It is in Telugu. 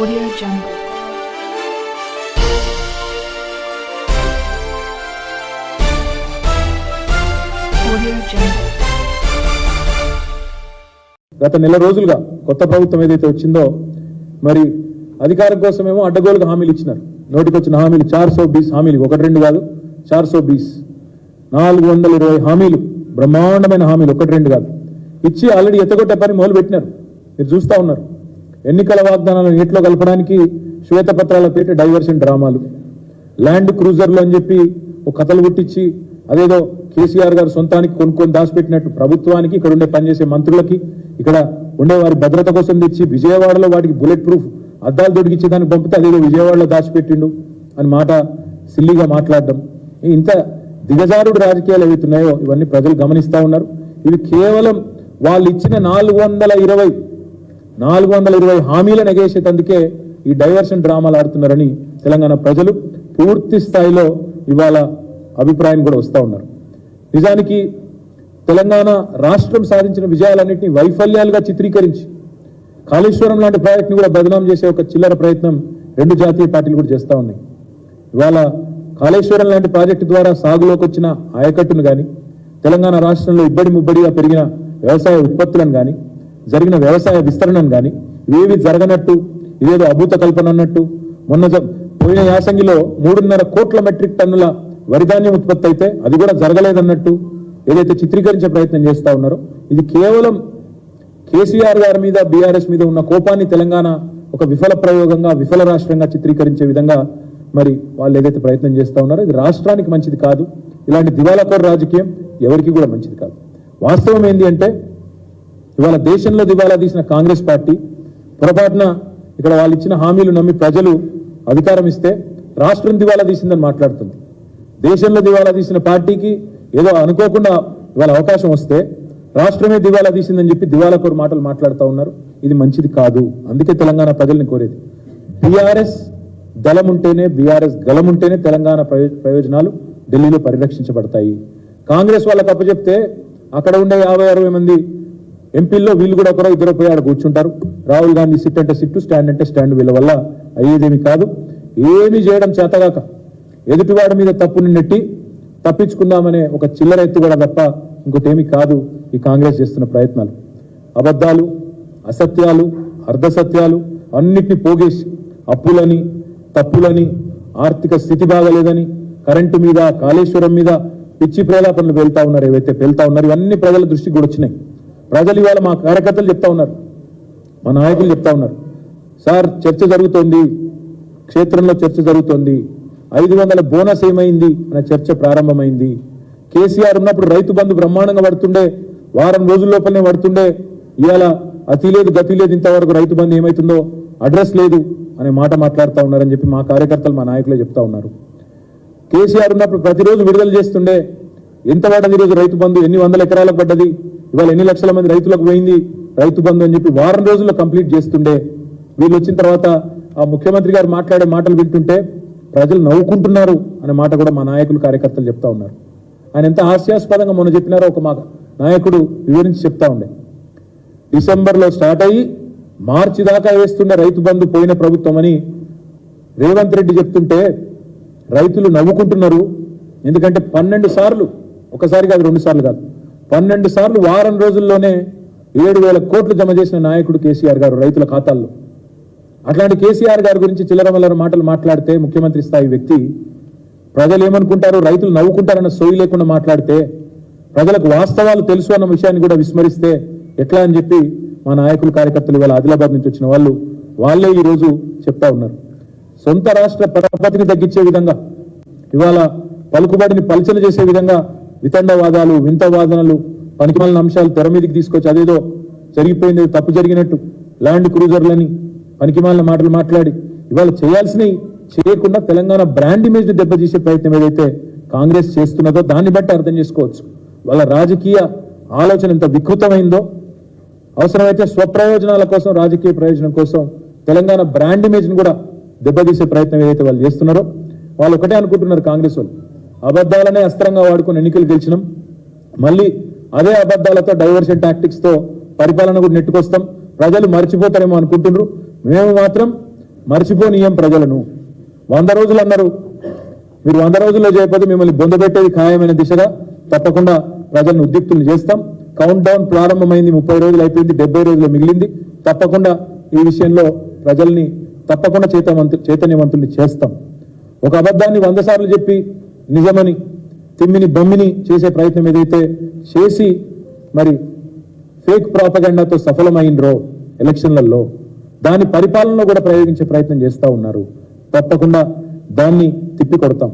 Audio Jungle. Audio Jungle. గత నెల రోజులుగా కొత్త ప్రభుత్వం ఏదైతే వచ్చిందో మరి అధికారం కోసమేమో అడ్డగోలుగా హామీలు ఇచ్చినారు. నోటికొచ్చిన హామీలు చార్ సో బీస్ హామీలు ఒకటి రెండు కాదు చార్ సో బీస్. నాలుగు వందల ఇరవై హామీలు బ్రహ్మాండమైన హామీలు ఒకటి రెండు కాదు. ఇచ్చి ఆల్రెడీ ఎత్తగొట్టే పని మొదలు పెట్టినారు మీరు చూస్తా ఉన్నారు. ఎన్నికల వాగ్దానాలను నీటిలో కలపడానికి శ్వేతపత్రాల పేట డైవర్షన్ డ్రామాలు. ల్యాండ్ క్రూజర్లు అని చెప్పి ఒక కథలు పుట్టించి అదేదో కేసీఆర్ గారు సొంతానికి కొనుక్కొని దాచిపెట్టినట్టు ప్రభుత్వానికి ఇక్కడ ఉండే పనిచేసే మంత్రులకి ఇక్కడ ఉండే వారి భద్రత కోసం తెచ్చి విజయవాడలో వాటికి బుల్లెట్ ప్రూఫ్ అద్దాలు దొడికిచ్చి దాన్ని పంపితే అదేదో విజయవాడలో దాచిపెట్టిండు అని మాట సిల్లిగా మాట్లాడడం. ఇంత దిగజారుడు రాజకీయాలు ఏవైతున్నాయో ఇవన్నీ ప్రజలు గమనిస్తా ఉన్నారు. ఇవి కేవలం వాళ్ళు ఇచ్చిన నాలుగు వందల ఇరవై నాలుగు వందల ఇరవై హామీల నెగేసేటందుకే ఈ డైవర్షన్ డ్రామాలు ఆడుతున్నారని తెలంగాణ ప్రజలు పూర్తి స్థాయిలో ఇవాళ అభిప్రాయం కూడా వస్తూ ఉన్నారు. నిజానికి తెలంగాణ రాష్ట్రం సాధించిన విజయాలన్నింటినీ వైఫల్యాలుగా చిత్రీకరించి కాళేశ్వరం లాంటి ప్రాజెక్ట్ని కూడా బదనాం చేసే ఒక చిల్లర ప్రయత్నం రెండు జాతీయ పార్టీలు కూడా చేస్తూ ఉన్నాయి. ఇవాళ కాళేశ్వరం లాంటి ప్రాజెక్టు ద్వారా సాగులోకి వచ్చిన ఆయకట్టును కానీ తెలంగాణ రాష్ట్రంలో ఇబ్బడి ముబ్బడిగా పెరిగిన వ్యవసాయ ఉత్పత్తులను కానీ జరిగిన వ్యవసాయ విస్తరణను కానీ ఇవేవి జరగనట్టు ఇదేదో అభూత కల్పన అన్నట్టు మొన్న పోయిన యాసంగిలో మూడున్నర కోట్ల మెట్రిక్ టన్నుల వరిధాన్యం ఉత్పత్తి అయితే అది కూడా జరగలేదన్నట్టు ఏదైతే చిత్రీకరించే ప్రయత్నం చేస్తా ఉన్నారో ఇది కేవలం కేసీఆర్ గారి మీద బీఆర్ఎస్ మీద ఉన్న కోపాన్ని తెలంగాణ ఒక విఫల ప్రయోగంగా విఫల రాష్ట్రంగా చిత్రీకరించే విధంగా మరి వాళ్ళు ఏదైతే ప్రయత్నం చేస్తా ఉన్నారో ఇది రాష్ట్రానికి మంచిది కాదు. ఇలాంటి దివాలాకోర రాజకీయం ఎవరికి కూడా మంచిది కాదు. వాస్తవం ఏంటి అంటే ఇవాళ దేశంలో దివాలా తీసిన కాంగ్రెస్ పార్టీ పొరపాటున ఇక్కడ వాళ్ళు ఇచ్చిన హామీలు నమ్మి ప్రజలు అధికారం ఇస్తే రాష్ట్రం దివాలా తీసిందని మాట్లాడుతుంది. దేశంలో దివాలా తీసిన పార్టీకి ఏదో అనుకోకుండా ఇవాళ అవకాశం వస్తే రాష్ట్రమే దివాలా తీసిందని చెప్పి దివాలా కోరు మాటలు మాట్లాడుతూ ఉన్నారు. ఇది మంచిది కాదు. అందుకే తెలంగాణ ప్రజల్ని కోరేది. బీఆర్ఎస్ దళం ఉంటేనే బీఆర్ఎస్ గలం ఉంటేనే తెలంగాణ ప్రయోజనాలు ఢిల్లీలో పరిరక్షించబడతాయి. కాంగ్రెస్ వాళ్ళకి అప్పచెప్తే అక్కడ ఉండే యాభై అరవై మంది ఎంపీల్లో వీళ్ళు కూడా ఒకరో ఇద్దరు పోయి ఆడ కూర్చుంటారు. రాహుల్ గాంధీ సిట్ అంటే సిట్టు స్టాండ్ అంటే స్టాండ్ వీళ్ళ వల్ల అయ్యేదేమి కాదు. ఏమీ చేయడం చేతగాక. ఎదుటివాడి మీద తప్పుని నెట్టి తప్పించుకుందామనే ఒక చిల్లర కూడా తప్ప ఇంకోటి కాదు ఈ కాంగ్రెస్ చేస్తున్న ప్రయత్నాలు. అబద్ధాలు అసత్యాలు అర్ధసత్యాలు అన్నిటినీ పోగేసి అప్పులని తప్పులని ఆర్థిక స్థితి బాగలేదని కరెంటు మీద కాళేశ్వరం మీద పిచ్చి ప్రేలాపనలు వెళ్తా ఉన్నారు ఏవైతే వెళ్తా ఉన్నారు ఇవన్నీ ప్రజల దృష్టికి కూడా వచ్చినాయి. ప్రజలు ఇవాళ మా కార్యకర్తలు చెప్తా ఉన్నారు. మా నాయకులు చెప్తా ఉన్నారు. సార్ చర్చ జరుగుతోంది. క్షేత్రంలో చర్చ జరుగుతోంది. ఐదు వందల బోనస్ ఏమైంది? అనే చర్చ ప్రారంభమైంది. కేసీఆర్ ఉన్నప్పుడు రైతు బంధు బ్రహ్మాండంగా పడుతుండే. వారం రోజుల లోపలనే పడుతుండే. ఇవాళ అతి లేదు గతి లేదు ఇంతవరకు రైతు బంధు ఏమవుతుందో అడ్రస్ లేదు అనే మాట మాట్లాడుతూ ఉన్నారని చెప్పి మా కార్యకర్తలు మా నాయకులే చెప్తా ఉన్నారు. కేసీఆర్ ఉన్నప్పుడు ప్రతిరోజు విడుదల చేస్తుండే. ఎంత పడ్డది ఈరోజు రైతు బంధు? ఎన్ని వందల ఎకరాలకు పడ్డది? ఇవాళ ఎన్ని లక్షల మంది రైతులకు పోయింది? రైతు బంధు అని చెప్పి వారం రోజుల్లో కంప్లీట్ చేస్తుండే. వీళ్ళు వచ్చిన తర్వాత ఆ ముఖ్యమంత్రి గారు మాట్లాడే మాటలు వింటుంటే ప్రజలు నవ్వుకుంటున్నారు అనే మాట కూడా మా నాయకులు కార్యకర్తలు చెప్తా ఉన్నారు. ఆయన ఎంత హాస్యాస్పదంగా మొన్న చెప్పినారో ఒక మా నాయకుడు వివరించి చెప్తా ఉండే. డిసెంబర్లో స్టార్ట్ అయ్యి మార్చి దాకా వేస్తుండే రైతు బంధు పోయిన ప్రభుత్వం అని రేవంత్ రెడ్డి చెప్తుంటే రైతులు నవ్వుకుంటున్నారు. ఎందుకంటే పన్నెండు సార్లు ఒకసారి కాదు రెండు సార్లు కాదు పన్నెండు సార్లు వారం రోజుల్లోనే ఏడు వేల కోట్లు జమ చేసిన నాయకుడు కేసీఆర్ గారు రైతుల ఖాతాల్లో. అట్లాంటి కేసీఆర్ గారి గురించి చిల్లరమల్లర మాటలు మాట్లాడితే ముఖ్యమంత్రి స్థాయి వ్యక్తి ప్రజలు ఏమనుకుంటారు రైతులు నవ్వుకుంటారన్న సోయి లేకుండా మాట్లాడితే ప్రజలకు వాస్తవాలు తెలుసు అన్న విషయాన్ని కూడా విస్మరిస్తే ఎట్లా అని చెప్పి మా నాయకులు కార్యకర్తలు ఇవాళ ఆదిలాబాద్ నుంచి వచ్చిన వాళ్ళు వాళ్ళే ఈ రోజు చెప్తా ఉన్నారు. సొంత రాష్ట్ర పరపతిని తగ్గించే విధంగా ఇవాళ పలుకుబడిని పలచన చేసే విధంగా వితండవాదాలు వింత వాదనలు పనికిమాలిన అంశాలు తెర మీదకి తీసుకొచ్చి అదేదో జరిగిపోయింది తప్పు జరిగినట్టు ల్యాండ్ క్రూజర్లని పనికిమాలిన మాటలు మాట్లాడి ఇవాళ చేయాల్సినవి చేయకుండా తెలంగాణ బ్రాండ్ ఇమేజ్ని దెబ్బతీసే ప్రయత్నం ఏదైతే కాంగ్రెస్ చేస్తున్నదో దాన్ని బట్టి అర్థం చేసుకోవచ్చు. వాళ్ళ రాజకీయ ఆలోచన ఎంత వికృతమైందో అవసరమైతే స్వప్రయోజనాల కోసం రాజకీయ ప్రయోజనం కోసం తెలంగాణ బ్రాండ్ ఇమేజ్ని కూడా దెబ్బతీసే ప్రయత్నం ఏదైతే వాళ్ళు చేస్తున్నారో వాళ్ళు ఒకటే అనుకుంటున్నారు కాంగ్రెస్ వాళ్ళు. అబద్ధాలనే అస్త్రంగా వాడుకుని ఎన్నికలు గెలిచినాం. మళ్ళీ అదే అబద్ధాలతో డైవర్షన్ టాక్టిక్స్తో పరిపాలన కూడా నెట్టుకొస్తాం. ప్రజలు మర్చిపోతారేమో అనుకుంటున్నారు. మేము మాత్రం మర్చిపోనీయం ప్రజలను. వంద రోజులు అన్నారు మీరు వంద రోజుల్లో చేయకపోతే మిమ్మల్ని బొందబెట్టేది ఖాయమైన దిశగా తప్పకుండా ప్రజలను ఉద్యుక్తులు చేస్తాం. కౌంట్ డౌన్ ప్రారంభమైంది ముప్పై రోజులు అయిపోయింది డెబ్బై రోజులు మిగిలింది. తప్పకుండా ఈ విషయంలో ప్రజల్ని తప్పకుండా చైతన్యవంతు చైతన్యవంతుల్ని చేస్తాం. ఒక అబద్ధాన్ని వంద సార్లు చెప్పి నిజమని తిమ్మిని బొమ్మిని చేసే ప్రయత్నం ఏదైతే చేసి మరి ఫేక్ ప్రాపగండాతో సఫలమైనరో ఎలక్షన్లలో దాని పరిపాలనలో కూడా ప్రయోగించే ప్రయత్నం చేస్తూ ఉన్నారు. తప్పకుండా దాన్ని తిప్పి కొడతాం